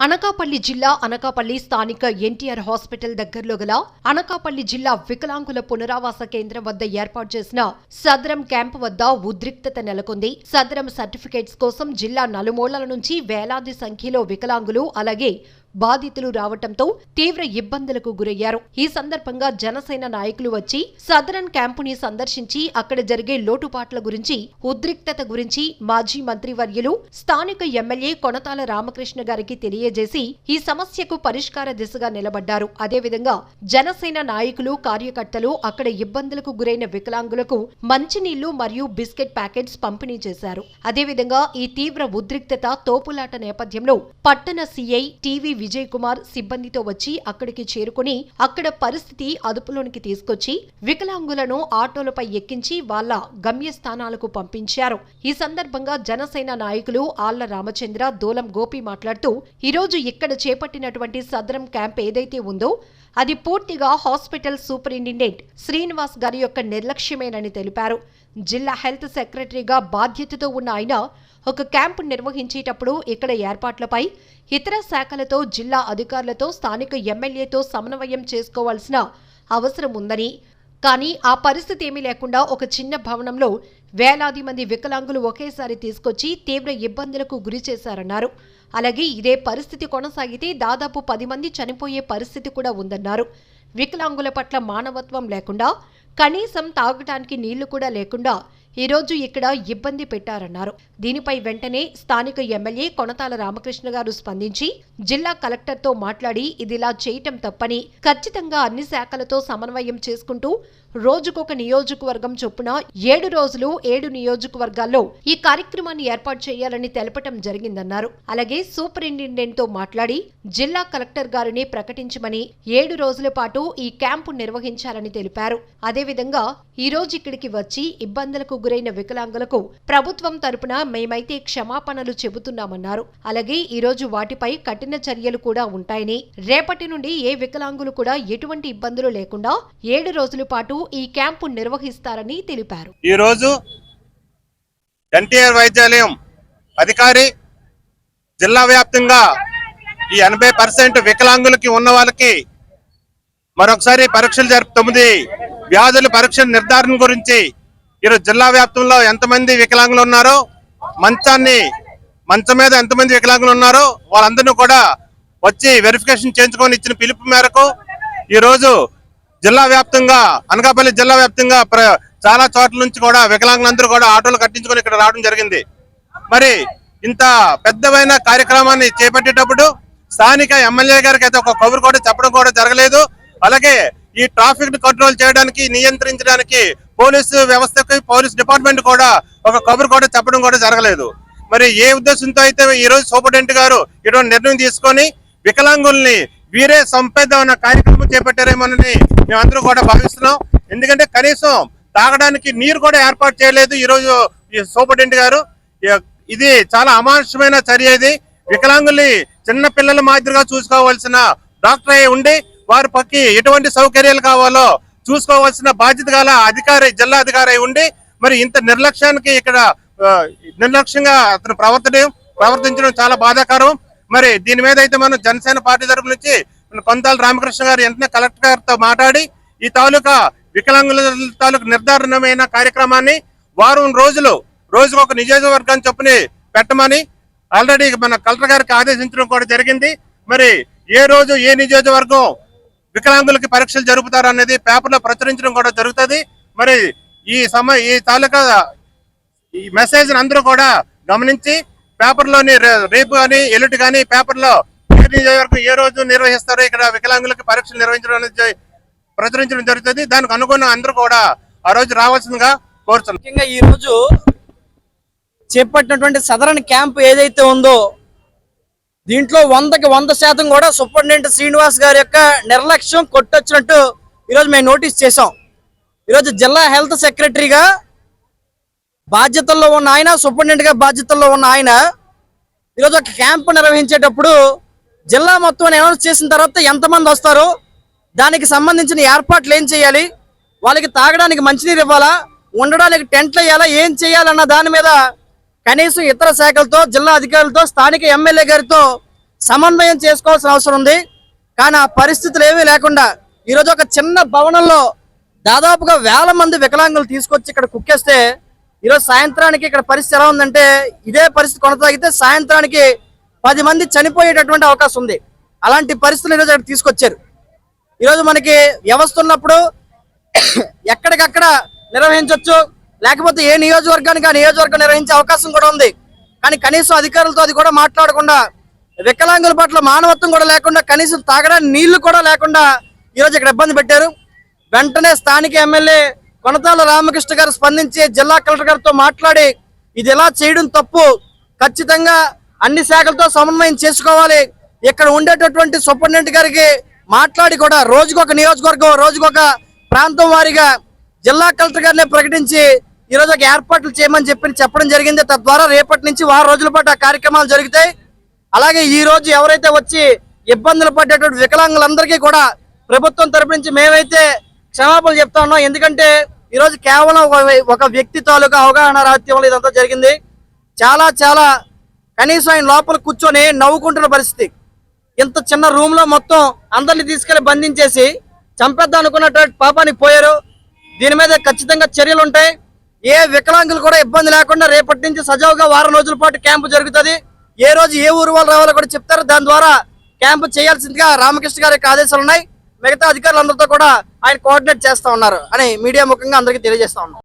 అనకాపల్లి జిల్లా అనకాపల్లి స్థానిక ఎన్టీఆర్ హాస్పిటల్ దగ్గరలో గల అనకాపల్లి జిల్లా వికలాంగుల పునరావాస కేంద్రం వద్ద ఏర్పాటు చేసిన సదరం క్యాంపు వద్ద ఉద్రిక్తత నెలకొంది. సదరం సర్టిఫికేట్స్ కోసం జిల్లా నలుమూలల నుంచి వేలాది సంఖ్యలో వికలాంగులు అలాగే బాధితులు రావటంతో తీవ్ర ఇబ్బందులకు గురయ్యారు. ఈ సందర్భంగా జనసేన నాయకులు వచ్చి సదరన్ క్యాంపుని సందర్శించి అక్కడ జరిగే లోటుపాట్ల గురించి ఉద్రిక్తత గురించి మాజీ మంత్రివర్యులు స్థానిక ఎమ్మెల్యే కొనతాల రామకృష్ణ గారికి తెలియజేసి ఈ సమస్యకు పరిష్కార దిశగా నిలబడ్డారు. అదేవిధంగా జనసేన నాయకులు కార్యకర్తలు అక్కడ ఇబ్బందులకు గురైన వికలాంగులకు మంచినీళ్ళు మరియు బిస్కెట్ ప్యాకెట్స్ పంపిణీ చేశారు. అదేవిధంగా ఈ తీవ్ర ఉద్రిక్తత తోపులాట నేపథ్యంలో పట్టణ సీఐ టీవీ విజయ్ కుమార్ సిబ్బందితో వచ్చి అక్కడికి చేరుకుని అక్కడ పరిస్థితి అదుపులోనికి తీసుకొచ్చి వికలాంగులను ఆటోలపై ఎక్కించి వాళ్ళ గమ్యస్థానాలకు పంపించారు. ఈ సందర్భంగా జనసేన నాయకులు ఆళ్ళ రామచంద్ర దూలం గోపి మాట్లాడుతూ ఈరోజు ఇక్కడ చేపట్టినటువంటి సదరం క్యాంప్ ఏదైతే ఉందో అది పూర్తిగా హాస్పిటల్ సూపరింటెండెంట్ శ్రీనివాస్ గారి యొక్క నిర్లక్ష్యమేనని తెలిపారు. జిల్లా హెల్త్ సెక్రటరీగా బాధ్యతతో ఉన్న ఆయన ఒక క్యాంపు నిర్వహించేటప్పుడు ఇక్కడ ఏర్పాట్లపై ఇతర శాఖలతో జిల్లా అధికారులతో స్థానిక ఎమ్మెల్యేతో సమన్వయం చేసుకోవాల్సిన అవసరం ఉందని. కానీ ఆ పరిస్థితి ఏమీ లేకుండా ఒక చిన్న భవనంలో వేలాది మంది వికలాంగులు ఒకేసారి తీసుకొచ్చి తీవ్ర ఇబ్బందులకు గురి చేశారన్నారు. అలాగే ఇదే పరిస్థితి కొనసాగితే దాదాపు పది మంది చనిపోయే పరిస్థితి కూడా ఉందన్నారు. వికలాంగుల పట్ల మానవత్వం లేకుండా కనీసం తాగటానికి నీళ్ళు కూడా లేకుండా ఈరోజు ఇక్కడ ఇబ్బంది పెట్టారన్నారు. దీనిపై వెంటనే స్థానిక ఎమ్మెల్యే కొనతాల రామకృష్ణ గారు స్పందించి జిల్లా కలెక్టర్తో మాట్లాడి ఇదిలా చేయటం తప్పని ఖచ్చితంగా అన్ని శాఖలతో సమన్వయం చేసుకుంటూ రోజుకొక నియోజకవర్గం చొప్పున ఏడు రోజులు ఏడు నియోజకవర్గాల్లో ఈ కార్యక్రమాన్ని ఏర్పాటు చేయాలని తెలపటం జరిగిందన్నారు. అలాగే సూపరింటెండెంట్తో మాట్లాడి జిల్లా కలెక్టర్ గారిని ప్రకటించమని ఏడు రోజుల పాటు ఈ క్యాంపు నిర్వహించాలని తెలిపారు. అదేవిధంగా ఈ రోజు ఇక్కడికి వచ్చి ఇబ్బందులకు గురైన వికలాంగులకు ప్రభుత్వం తరపున మేమైతే క్షమాపణలు చెబుతున్నామన్నారు. అలాగే ఈ రోజు వాటిపై కఠిన చర్యలు కూడా ఉంటాయని రేపటి నుండి ఏ వికలాంగులు కూడా ఎటువంటి ఇబ్బందులు లేకుండా ఏడు రోజుల పాటు ఈ క్యాంపు నిర్వహిస్తారని తెలిపారు. ఈ రోజు ఎన్టీఆర్ వైద్యాలయం అధికారి జిల్లా వ్యాప్తంగా ఈ ఎనభై పర్సెంట్ వికలాంగులకి ఉన్న వాళ్ళకి మరొకసారి పరీక్షలు జరుపు తొమ్మిది వ్యాధుల పరీక్ష నిర్ధారణ గురించి ఈరోజు జిల్లా వ్యాప్తంలో ఎంతమంది వికలాంగులు ఉన్నారో మంచాన్ని మంచం మీద ఎంతమంది వికలాంగులు ఉన్నారో వాళ్ళందరినీ కూడా వచ్చి వెరిఫికేషన్ చేయించుకొని ఇచ్చిన పిలుపు మేరకు ఈ రోజు జిల్లా వ్యాప్తంగా అనకాపల్లి జిల్లా వ్యాప్తంగా ప్ర- చాలా చోట్ల నుంచి కూడా వికలాంగులందరూ కూడా ఆటోలు కట్టించుకొని ఇక్కడ రావడం జరిగింది. మరి ఇంత పెద్దమైన కార్యక్రమాన్ని చేపట్టేటప్పుడు స్థానిక ఎమ్మెల్యే గారికి అయితే ఒక కబురు కూడా చెప్పడం కూడా జరగలేదు. అలాగే ఈ ట్రాఫిక్ని కంట్రోల్ చేయడానికి నియంత్రించడానికి పోలీసు వ్యవస్థకి పోలీస్ డిపార్ట్మెంట్ కూడా ఒక కబురు కూడా చెప్పడం కూడా జరగలేదు. మరి ఏ ఉద్దేశంతో అయితే ఈ రోజు సూపరింటెండెంట్ గారు ఇటువంటి నిర్ణయం తీసుకొని వికలాంగుల్ని వీరే సంపేద్దాం అన్న కార్యక్రమం చేపట్టారేమోనని మేమందరూ కూడా భావిస్తున్నాం. ఎందుకంటే కనీసం తాగడానికి నీరు కూడా ఏర్పాటు చేయలేదు ఈరోజు సూపరింటెండెంట్ గారు. ఇది చాలా అమానుషమైన చర్య ఇది. వికలాంగుల్ని చిన్న పిల్లల మాదిరిగా చూసుకోవాల్సిన డాక్టర్ అయి ఉండి వారి పక్కి ఎటువంటి సౌకర్యాలు కావాలో చూసుకోవాల్సిన బాధ్యత గల అధికారి జిల్లా అధికారి అయి ఉండి మరి ఇంత నిర్లక్ష్యానికి ఇక్కడ నిర్లక్ష్యంగా అతను ప్రవర్తనం ప్రవర్తించడం చాలా బాధాకరం. మరి దీని మీద అయితే మనం జనసేన పార్టీ తరపు నుంచి మన కొంతాల రామకృష్ణ గారు వెంటనే కలెక్టర్ గారితో మాట్లాడి ఈ తాలూకా వికలాంగుల తాలూకు నిర్ధారణమైన కార్యక్రమాన్ని వారం రోజులు రోజుకు ఒక నియోజకవర్గాన్ని చొప్పున పెట్టమని ఆల్రెడీ మన కలెక్టర్ గారికి ఆదేశించడం కూడా జరిగింది. మరి ఏ రోజు ఏ నియోజకవర్గం వికలాంగులకి పరీక్షలు జరుపుతారు అనేది పేపర్లో ప్రచురించడం కూడా జరుగుతుంది. మరి ఈ సమయ ఈ తాలూకా ఈ మెసేజ్ అందరూ కూడా గమనించి పేపర్లోని రే- రేపు కానీ ఎల్లుటి కానీ పేపర్లో ఏ నియోజకవర్గం ఏ రోజు నిర్వహిస్తారో ఇక్కడ వికలాంగులకు పరీక్షలు నిర్వహించడం ప్రచురించడం జరుగుతుంది. దానికి అనుగుణంగా అందరూ కూడా ఆ రోజు రావాల్సిందిగా కోరుతున్నాం. ముఖ్యంగా ఈ రోజు చేపట్టినటువంటి సదరన్ క్యాంప్ ఏదైతే ఉందో దీంట్లో వందకి వంద శాతం కూడా సూపరింటెండెంట్ శ్రీనివాస్ గారి యొక్క నిర్లక్ష్యం కొట్టొచ్చినట్టు ఈరోజు మేము నోటీస్ చేసాం ఈరోజు జిల్లా హెల్త్ సెక్రటరీగా బాధ్యతల్లో ఉన్న ఆయన సూపరింటెండెంట్గా బాధ్యతల్లో ఉన్న ఆయన ఈరోజు ఒక క్యాంప్ నిర్వహించేటప్పుడు జిల్లా మొత్తం అనౌన్స్ చేసిన తర్వాత ఎంతమంది వస్తారు దానికి సంబంధించిన ఏర్పాట్లు ఏం చేయాలి వాళ్ళకి తాగడానికి మంచినీరు ఇవ్వాలా ఉండడానికి టెంట్లు వేయాలా ఏం చేయాలన్న దాని మీద కనీసం ఇతర శాఖలతో జిల్లా అధికారులతో స్థానిక ఎమ్మెల్యే గారితో సమన్వయం చేసుకోవాల్సిన అవసరం ఉంది. కానీ ఆ పరిస్థితులు ఏమీ లేకుండా ఈరోజు ఒక చిన్న భవనంలో దాదాపుగా వేల మంది వికలాంగులు తీసుకొచ్చి ఇక్కడ కుక్కేస్తే ఈరోజు సాయంత్రానికి ఇక్కడ పరిస్థితి ఎలా ఉందంటే ఇదే పరిస్థితి కొనసాగితే సాయంత్రానికి పది మంది చనిపోయేటటువంటి అవకాశం ఉంది. అలాంటి పరిస్థితులు ఈరోజు అక్కడ తీసుకొచ్చారు. ఈరోజు మనకి వ్యవస్థ ఉన్నప్పుడు ఎక్కడికక్కడ నిర్వహించవచ్చు లేకపోతే ఏ నియోజకవర్గానికి ఆ నియోజకవర్గం నిర్వహించే అవకాశం కూడా ఉంది. కానీ కనీసం అధికారులతో అది కూడా మాట్లాడకుండా వికలాంగుల పట్ల మానవత్వం కూడా లేకుండా కనీసం తాగడానికి నీళ్ళు కూడా లేకుండా ఈరోజు ఇక్కడ ఇబ్బంది పెట్టారు. వెంటనే స్థానిక ఎమ్మెల్యే కొనతాల రామకృష్ణ గారు స్పందించి జిల్లా కలెక్టర్ గారితో మాట్లాడి ఇది ఎలా చేయడం తప్పు? ఖచ్చితంగా అన్ని శాఖలతో సమన్వయం చేసుకోవాలి. ఇక్కడ ఉండేటటువంటి సూపరింటెండెంట్ గారికి మాట్లాడి కూడా రోజుకొక నియోజకవర్గం రోజుకొక ప్రాంతం వారీగా జిల్లా కలెక్టర్ గారిని ప్రకటించి ఈ ఒక ఏర్పాట్లు చేయమని చెప్పి చెప్పడం జరిగింది. తద్వారా రేపటి నుంచి వారం రోజుల పాటు ఆ కార్యక్రమాలు జరుగుతాయి. అలాగే ఈ రోజు ఎవరైతే వచ్చి ఇబ్బందులు పడ్డేటువంటి వికలాంగులందరికీ కూడా ప్రభుత్వం తరపు నుంచి మేమైతే క్షమాపణలు చెప్తా ఉన్నాం. ఎందుకంటే ఈరోజు కేవలం ఒక వ్యక్తి తాలూకా అవగాహన రాహిత్యం ఇదంతా జరిగింది. చాలా చాలా కనీసం ఆయన లోపల కూర్చొని నవ్వుకుంటున్న పరిస్థితి. ఇంత చిన్న రూమ్లో మొత్తం అందరిని తీసుకెళ్ళి బంధించేసి చంపేద్దాం అనుకున్నటువంటి పాపానికి పోయారు. దీని మీద ఖచ్చితంగా చర్యలు ఉంటాయి. ఏ వికలాంగులు కూడా ఇబ్బంది లేకుండా రేపటి నుంచి సజావుగా వారం రోజుల పాటు క్యాంపు జరుగుతుంది. ఏ రోజు ఏ ఊరు వాళ్ళు రావాలో కూడా చెప్తారు. దాని ద్వారా క్యాంపు చేయాల్సిందిగా రామకృష్ణ గారి యొక్క ఆదేశాలు ఉన్నాయి. మిగతా అధికారులందరితో కూడా ఆయన కోఆర్డినేట్ చేస్తా ఉన్నారు అని మీడియా ముఖంగా అందరికీ తెలియజేస్తా ఉన్నారు